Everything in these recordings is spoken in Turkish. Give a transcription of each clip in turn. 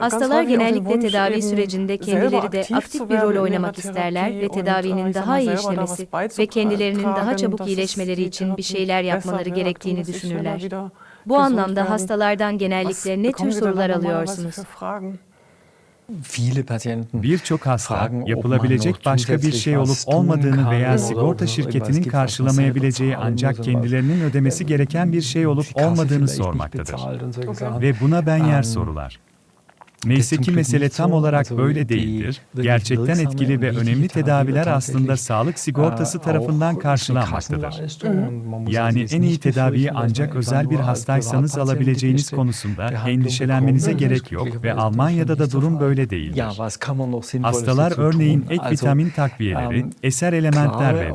Hastalar genellikle tedavi sürecinde kendileri de aktif bir rol oynamak isterler ve tedavinin daha iyi işlemesi ve kendilerinin daha çabuk iyileşmeleri için bir şeyler yapmaları gerektiğini düşünürler. Bu anlamda hastalardan genellikle ne tür sorular alıyorsunuz? Birçok hasta yapılabilecek başka bir şey olup olmadığını veya sigorta şirketinin karşılamayabileceği ancak kendilerinin ödemesi gereken bir şey olup olmadığını sormaktadır. Ve buna ben yer Ähm, sorular. Neyse ki mesele tam olarak böyle değildir. Gerçekten etkili ve önemli tedaviler Tedavi aslında sağlık sigortası tarafından karşılanmaktadır. Yani en iyi nicht tedaviyi ancak özel bir hastaysanız alabileceğiniz konusunda endişelenmenize gerek yok ve Almanya'da da durum böyle değildir. Hastalar örneğin ek vitamin takviyeleri, ähm, eser elementler ve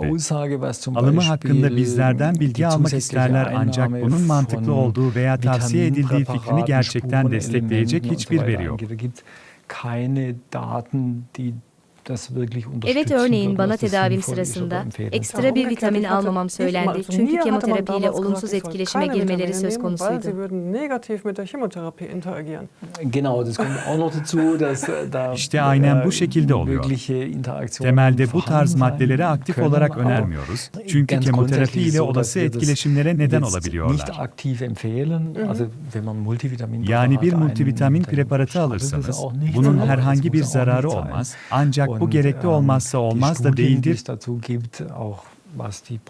alımı hakkında bizlerden bilgi almak isterler ancak bunun mantıklı olduğu veya tavsiye edildiği fikrini gerçekten destekleyecek hiçbir veri yok. Angeht. Da gibt keine Daten, die das wirklich unterstützen Evet örneğin bana tedavim sırasında ekstra bir vitamin almamam söylendi. Çünkü kemoterapiyle olumsuz etkileşime girmeleri söz konusuydu. Genau, das kommt auch noch dazu, dass da İşte aynen bu äh, şekilde oluyor. Temelde bu tarz sein aktif olarak önermiyoruz. Çünkü kemoterapi ile olası etkileşimlere neden olabiliyorlar. Nicht aktiv empfehlen. Also wenn man Multivitamin Yani bir multivitamin preparatı alırsanız bunun herhangi bir zararı olmaz. Ancak bu gerekli ähm, olmazsa olmaz da değildir.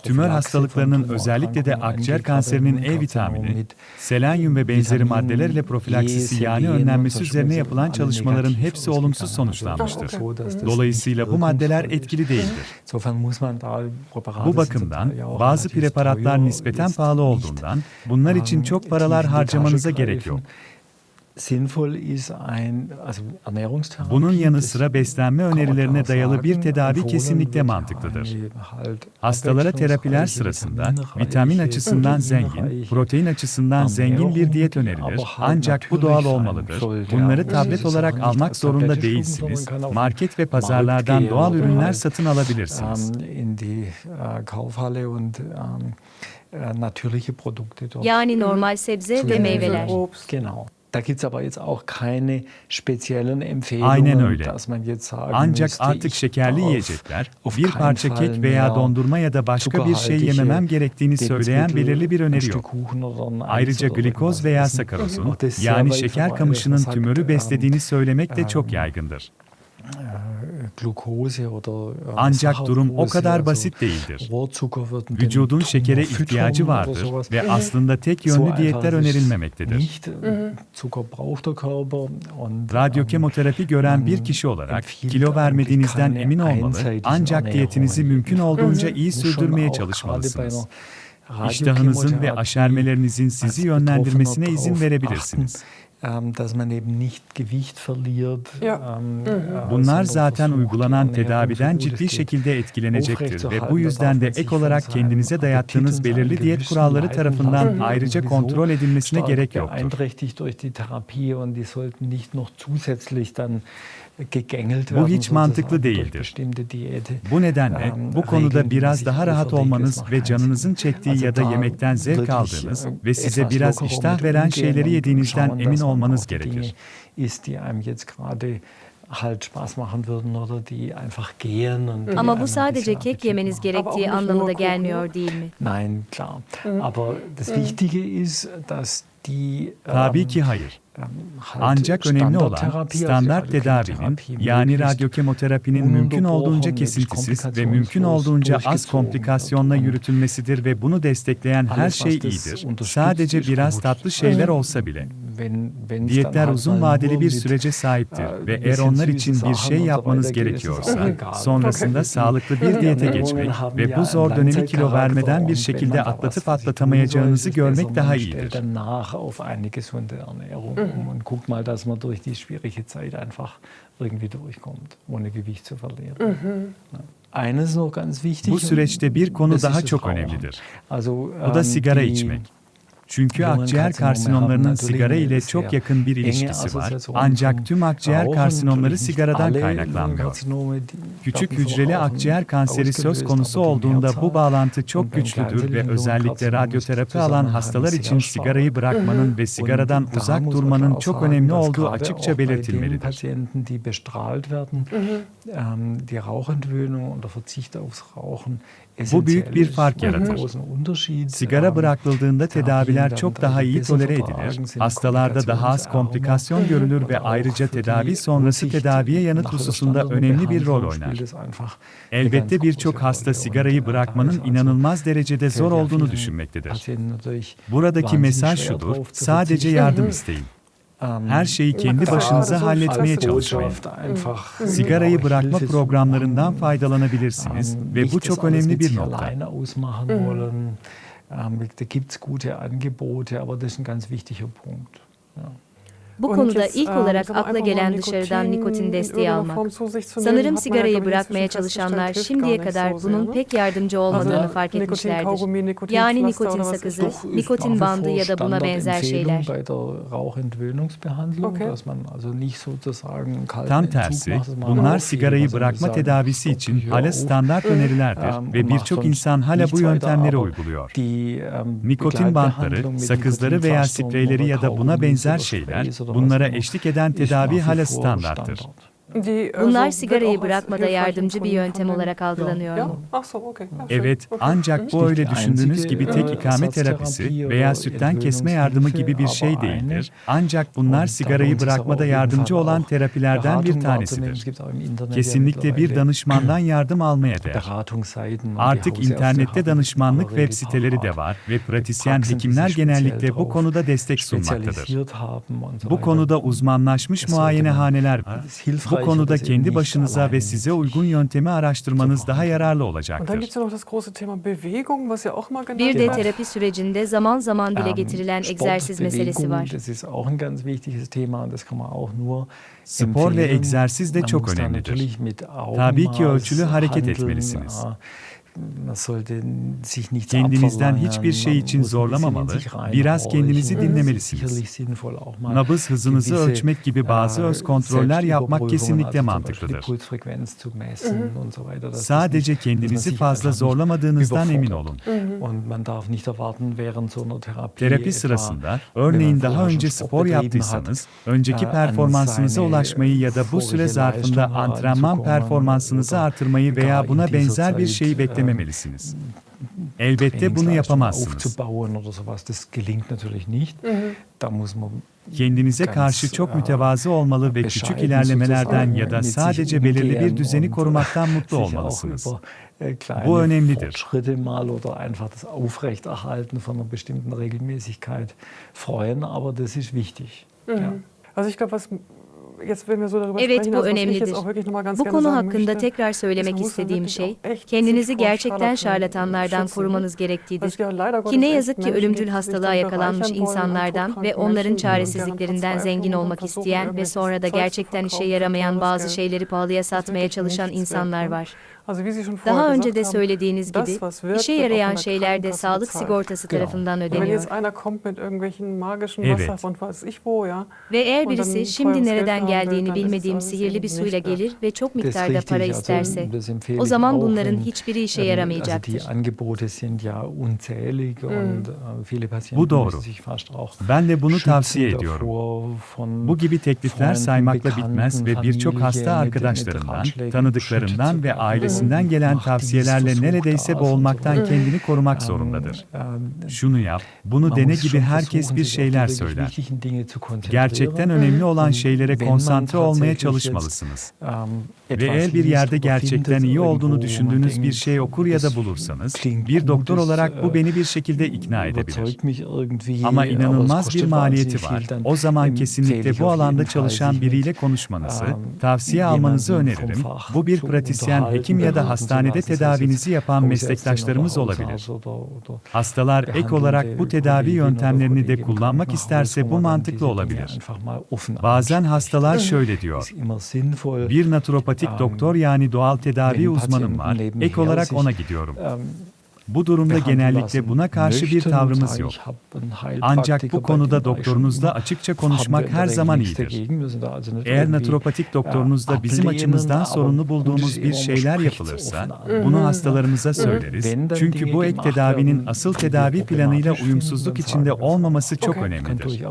Tümör hastalıklarının özellikle de akciğer kanserinin E vitamini, selenyum ve benzeri maddelerle E, profilaksisi yani önlenmesi üzerine yapılan çalışmaların hepsi olumsuz sonuçlanmıştır. Dolayısıyla bu maddeler etkili değildir. Bu bakımdan bazı preparatlar nispeten pahalı olduğundan bunlar için çok paralar harcamanıza gerek yok. Bunun yanı sıra beslenme önerilerine dayalı bir tedavi kesinlikle mantıklıdır. Hastalara terapiler sırasında vitamin açısından zengin, protein açısından zengin bir diyet önerilir. Ancak bu doğal olmalıdır. Bunları tablet olarak almak zorunda değilsiniz. Market ve pazarlardan doğal ürünler satın alabilirsiniz. ähm, äh, ähm, äh, Yani normal sebze ve meyveler. Da gibt es aber jetzt auch keine speziellen Empfehlungen, Aynen öyle. dass man jetzt sagen Ancak müsste, artık şekerli darf yiyecekler, bir parça kek veya dondurma ya da başka bir şey yememem gerektiğini söyleyen belirli bir öneri yok. Ayrıca glikoz veya sakarozun yani şeker kamışının tümörü beslediğini söylemek de çok yaygındır. Äh, Ancak durum o kadar basit değildir. Vücudun şekere ihtiyacı vardır ve aslında tek yönlü diyetler önerilmemektedir. Nicht, Zucker braucht der Körper und Radyo ähm, kemoterapi gören bir man kişi olarak kilo vermediğinizden emin olmalı ancak diyetinizi mümkün olduğunca iyi sürdürmeye çalışmalısınız. İştahınızın ve aşermelerinizin sizi yönlendirmesine izin verebilirsiniz. Ähm, dass man eben nicht Gewicht verliert. Ja. ähm, äh, Bunlar zaten uygulanan tedaviden ciddi şekilde etkilenecektir ve bu yüzden de ek olarak kendinize dayattığınız belirli diyet kuralları tarafından ayrıca kontrol edilmesine gerek yoktur. beeinträchtigt durch die Therapie und die sollten nicht noch zusätzlich dann gegängelt Bu hiç mantıklı değildir. Bu nedenle Ähm, bu konuda biraz daha rahat olmanız ve canınızın çektiği ya da yemekten zevk aldığınız äh, ve size etwas biraz iştah veren şeyleri yediğinizden emin olmanız gerekir. Dinge isst, die einem jetzt gerade halt Spaß machen würden oder die einfach gehen. Und Ama bu sadece kek yemeniz gerektiği anlamına gelmiyor değil mi? Nein, klar. Aber das Wichtige ist, dass die Tabii ähm, ki hayır. ähm, Ancak önemli olan standart tedavinin yani radyokemoterapinin mümkün olduğunca kesintisiz ve mümkün olduğunca az komplikasyonla yürütülmesidir ve bunu destekleyen her şey iyidir. Sadece ist biraz tatlı şeyler olsa bile. Wenn, wenn's Diyetler uzun vadeli bir sürece sahiptir ve eğer onlar için bir şey yapmanız gerekiyorsa sonrasında sağlıklı bir diyete geçmek ve bu zor dönemi kilo vermeden bir şekilde atlatıp atlatamayacağınızı görmek daha iyidir. Ernährung um und guckt mal, dass man durch die schwierige Zeit einfach irgendwie durchkommt, ohne Gewicht zu verlieren. Ja. Eines noch ganz wichtig. Bu süreçte bir konu daha çok önemlidir. Also, O da ähm, sigara içmek. Çünkü akciğer karsinomlarının sigara ile çok yakın bir ilişkisi var. Ancak tüm akciğer karsinomları sigaradan kaynaklanmıyor. Küçük hücreli akciğer kanseri söz konusu olduğunda bu bağlantı çok güçlüdür ve özellikle radyoterapi alan hastalar için sigarayı bırakmanın ve sigaradan uzak durmanın çok önemli olduğu açıkça belirtilmelidir. Patienten, die bestrahlt werden, ähm, die Rauchentwöhnung und der Verzicht aufs Rauchen Bu büyük bir fark yaratır. Sigara bırakıldığında tedaviler çok daha iyi tolere edilir, hastalarda daha az komplikasyon görülür ve ayrıca tedavi sonrası tedaviye yanıt hususunda önemli bir rol oynar. Elbette birçok hasta sigarayı bırakmanın inanılmaz derecede zor olduğunu düşünmektedir. Buradaki mesaj şudur, sadece yardım isteyin. Her şeyi kendi başınıza halletmeye çalışmayın. Sigarayı bırakma programlarından faydalanabilirsiniz ve bu çok önemli bir nokta. Da gibt es gute Angebote, aber das ist ein ganz wichtiger Punkt. Ja. Bu konuda ilk olarak akla gelen dışarıdan nikotin desteği almak. Sanırım sigarayı bırakmaya çalışanlar şimdiye kadar bunun pek yardımcı olmadığını fark etmişlerdir. Yani nikotin sakızı, nikotin bandı ya da buna benzer şeyler. Tam tersi, bunlar sigarayı bırakma tedavisi için hala standart önerilerdir ve birçok insan hala bu yöntemleri uyguluyor. Nikotin bantları, sakızları veya spreyleri ya da buna benzer şeyler Bunlara eşlik eden tedavi hala standarttır. Bunlar sigarayı bırakmada yardımcı bir yöntem olarak algılanıyor mu? Evet, ancak bu öyle düşündüğünüz gibi tek ikame terapisi veya sütten kesme yardımı gibi bir şey değildir. Ancak bunlar sigarayı bırakmada yardımcı olan terapilerden bir tanesidir. Kesinlikle bir danışmandan yardım almaya değer. Artık internette danışmanlık web siteleri de var ve pratisyen hekimler genellikle bu konuda destek sunmaktadır. Bu konuda uzmanlaşmış muayenehaneler var. Bu konuda kendi başınıza ve size uygun yöntemi araştırmanız daha yararlı olacaktır. Bir de terapi sürecinde zaman zaman dile getirilen egzersiz meselesi var. Spor ve egzersiz de çok önemlidir. Tabii ki ölçülü hareket etmelisiniz. Kendinizden hiçbir şey için zorlamamalı, biraz kendinizi dinlemelisiniz. Nabız hızınızı ölçmek gibi bazı öz kontroller yapmak kesinlikle mantıklıdır. Sadece kendinizi fazla zorlamadığınızdan emin olun. Terapi sırasında, örneğin daha önce spor yaptıysanız, önceki performansınıza ulaşmayı ya da bu süre zarfında antrenman performansınızı artırmayı veya buna benzer bir şeyi beklemelisiniz beklememelisiniz. Elbette bunu yapamazsınız. Kendinize karşı çok mütevazı olmalı ve küçük ilerlemelerden ya da sadece belirli bir düzeni korumaktan mutlu olmalısınız. Bu önemlidir. Evet bu önemlidir. Bu konu hakkında tekrar söylemek istediğim şey, kendinizi gerçekten şarlatanlardan korumanız gerektiğidir. Ki ne yazık ki ölümcül hastalığa yakalanmış insanlardan ve onların çaresizliklerinden zengin olmak isteyen ve sonra da gerçekten işe yaramayan bazı şeyleri pahalıya satmaya çalışan insanlar var. Daha önce de söylediğiniz gibi, işe yarayan şeyler de sağlık sigortası tarafından ödeniyor. Evet. Ve eğer birisi şimdi nereden geldiğini bilmediğim sihirli bir suyla gelir ve çok miktarda para isterse, o zaman bunların hiçbiri işe yaramayacaktır. Bu doğru. Ben de bunu tavsiye ediyorum. Bu gibi teklifler saymakla bitmez ve birçok hasta arkadaşlarından, tanıdıklarından ve ailesinden gelen tavsiyelerle neredeyse boğulmaktan kendini korumak zorundadır. Şunu yap, bunu dene gibi herkes bir şeyler söyler. Gerçekten önemli olan şeylere konsantre olmaya çalışmalısınız. Ve eğer bir yerde gerçekten iyi olduğunu düşündüğünüz bir şey okur ya da bulursanız, bir doktor olarak bu beni bir şekilde ikna edebilir. Ama inanılmaz bir maliyeti var. O zaman kesinlikle bu alanda çalışan biriyle konuşmanızı, tavsiye almanızı öneririm. Bu bir pratisyen, hekim ya da hastanede tedavinizi yapan meslektaşlarımız olabilir. Hastalar ek olarak bu tedavi yöntemlerini de kullanmak isterse bu mantıklı olabilir. Bazen hastalar şöyle diyor. Bir naturopatik doktor yani doğal tedavi uzmanım var. Ek olarak ona gidiyorum. Bu durumda genellikle buna karşı bir tavrımız yok. Ancak bu konuda doktorunuzla açıkça konuşmak her zaman iyidir. Eğer naturopatik doktorunuzda bizim açımızdan sorunlu bulduğumuz bir şeyler yapılırsa, bunu hastalarımıza söyleriz. Çünkü bu ek tedavinin asıl tedavi planıyla uyumsuzluk içinde olmaması çok önemlidir.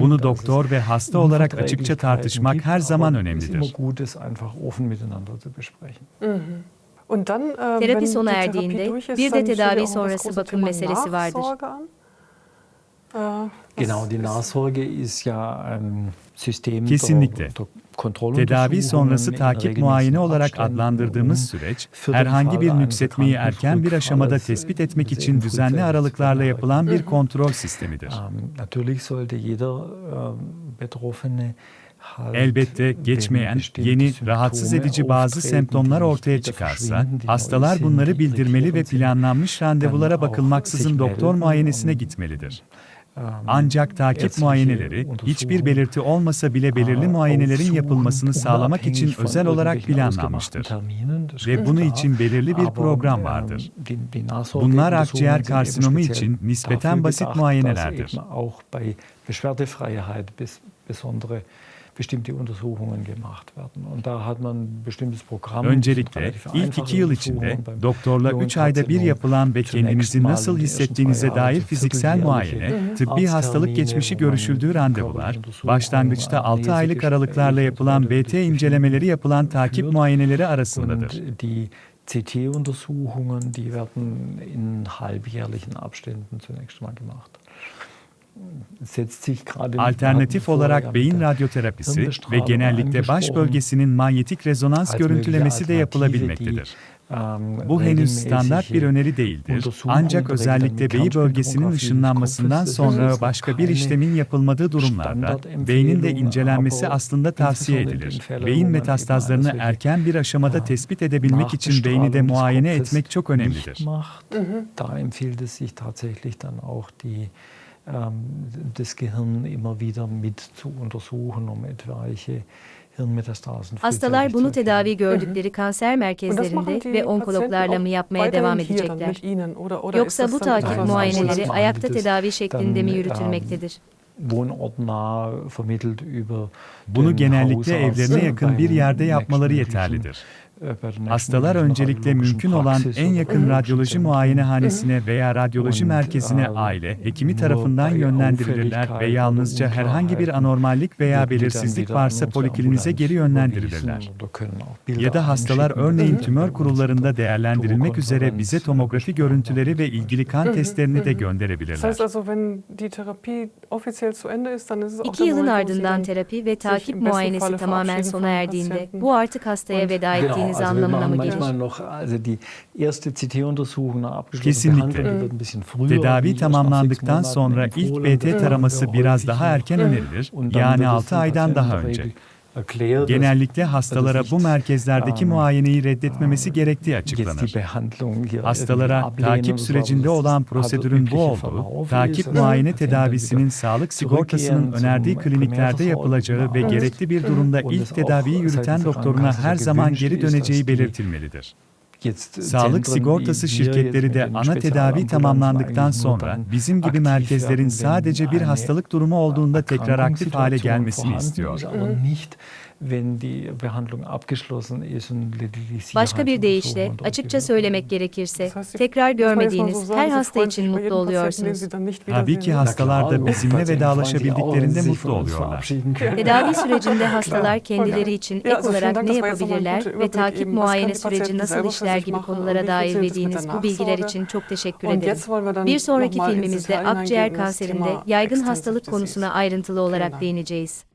Bunu doktor ve hasta olarak açıkça tartışmak her zaman önemlidir. Terapi sona erdiğinde bir de tedavi sonrası bakım meselesi vardır. Genau, die Nachsorge ist ja ein System Kesinlikle. Tedavi sonrası takip muayene olarak adlandırdığımız süreç, herhangi bir nüksetmeyi erken bir aşamada tespit etmek için düzenli aralıklarla yapılan bir bearbeiten. kontrol sistemidir. Elbette geçmeyen, yeni, rahatsız edici bazı semptomlar ortaya çıkarsa, hastalar bunları bildirmeli ve planlanmış randevulara bakılmaksızın doktor muayenesine gitmelidir. Ancak takip muayeneleri, hiçbir belirti olmasa bile belirli muayenelerin yapılmasını sağlamak için özel olarak planlanmıştır. Ve klar. için belirli bir program vardır. Bunlar akciğer karsinomu için nispeten basit muayenelerdir. Bestimmte Untersuchungen gemacht werden. Und da hat man ein bestimmtes Programm. Öncelikle ilk iki yıl içinde doktorla 3 ayda bir yapılan ve kendinizi nasıl hissettiğinize dair fiziksel muayene, tıbbi hastalık geçmişi görüşüldüğü randevular, başlangıçta Untersuchungen, 6 aylık aralıklarla yapılan BT incelemeleri yapılan takip muayeneleri arasındadır. CT-Untersuchungen, die werden in halbjährlichen Abständen zunächst mal gemacht. Setzt sich gerade im- Alternatif olarak beyin radyoterapisi ve genellikle baş bölgesinin manyetik rezonans görüntülemesi de yapılabilmektedir. Bu henüz standart bir öneri değildir. Ancak özellikle beyi bölgesinin ışınlanmasından sonra başka bir işlemin yapılmadığı durumlarda beynin de incelenmesi aslında tavsiye edilir. Beyin metastazlarını erken bir aşamada solche, tespit edebilmek için beyni de muayene etmek çok önemlidir. Macht. Da empfiehlt es sich tatsächlich dann auch die das Gehirn immer wieder mit zu untersuchen, um etwaige Hirnmetastasen Hastalar bunu tedavi gördükleri kanser merkezlerinde ve onkologlarla mı yapmaya devam edecekler? Yoksa bu takip Nein, muayeneleri ayakta tedavi şeklinde mi dann, yürütülmektedir? wohnortnah vermittelt über Bunu den genellikle evlerine yakın bir yerde yapmaları yeterlidir. Hastalar öncelikle mümkün olan en yakın radyoloji muayenehanesine veya radyoloji merkezine aile, hekimi tarafından yönlendirilirler ve yalnızca herhangi bir anormallik veya belirsizlik varsa poliklinize geri yönlendirilirler. Ya da hastalar örneğin tümör kurullarında değerlendirilmek üzere bize tomografi görüntüleri ve ilgili kan testlerini de gönderebilirler. İki yılın ardından terapi ve takip muayenesi tamamen sona erdiğinde bu artık hastaya veda Genau, also anlamına mı gelir? manchmal noch, also die erste CT-Untersuchung Kesinlikle. Behandlung, die wird ein bisschen früher, Tedavi tamamlandıktan sonra ilk BT taraması biraz daha erken önerilir. Yani wird es 6 dem aydan daha önce. Genellikle hastalara bu merkezlerdeki muayeneyi reddetmemesi ähm, gerektiği açıklanır. Hastalara takip sürecinde olan prosedürün bu olduğu, takip muayene tedavisinin sağlık sigortasının önerdiği kliniklerde yapılacağı ve gerekli bir durumda ilk tedaviyi yürüten doktoruna her zaman geri döneceği belirtilmelidir. Sağlık sigortası şirketleri de ana tedavi tamamlandıktan sonra bizim gibi merkezlerin sadece bir hastalık durumu olduğunda tekrar aktif hale gelmesini istiyor. Başka bir deyişle açıkça söylemek gerekirse tekrar görmediğiniz her hasta için mutlu oluyorsunuz. Tabii ki hastalar da bizimle vedalaşabildiklerinde mutlu oluyorlar. Tedavi sürecinde hastalar kendileri için ek olarak ne yapabilirler ve takip muayene süreci nasıl işler sich gibi konulara dair verdiğiniz bu bilgiler için çok teşekkür ederim. Bir sonraki filmimizde akciğer kanserinde yaygın hastalık konusuna ayrıntılı olarak değineceğiz.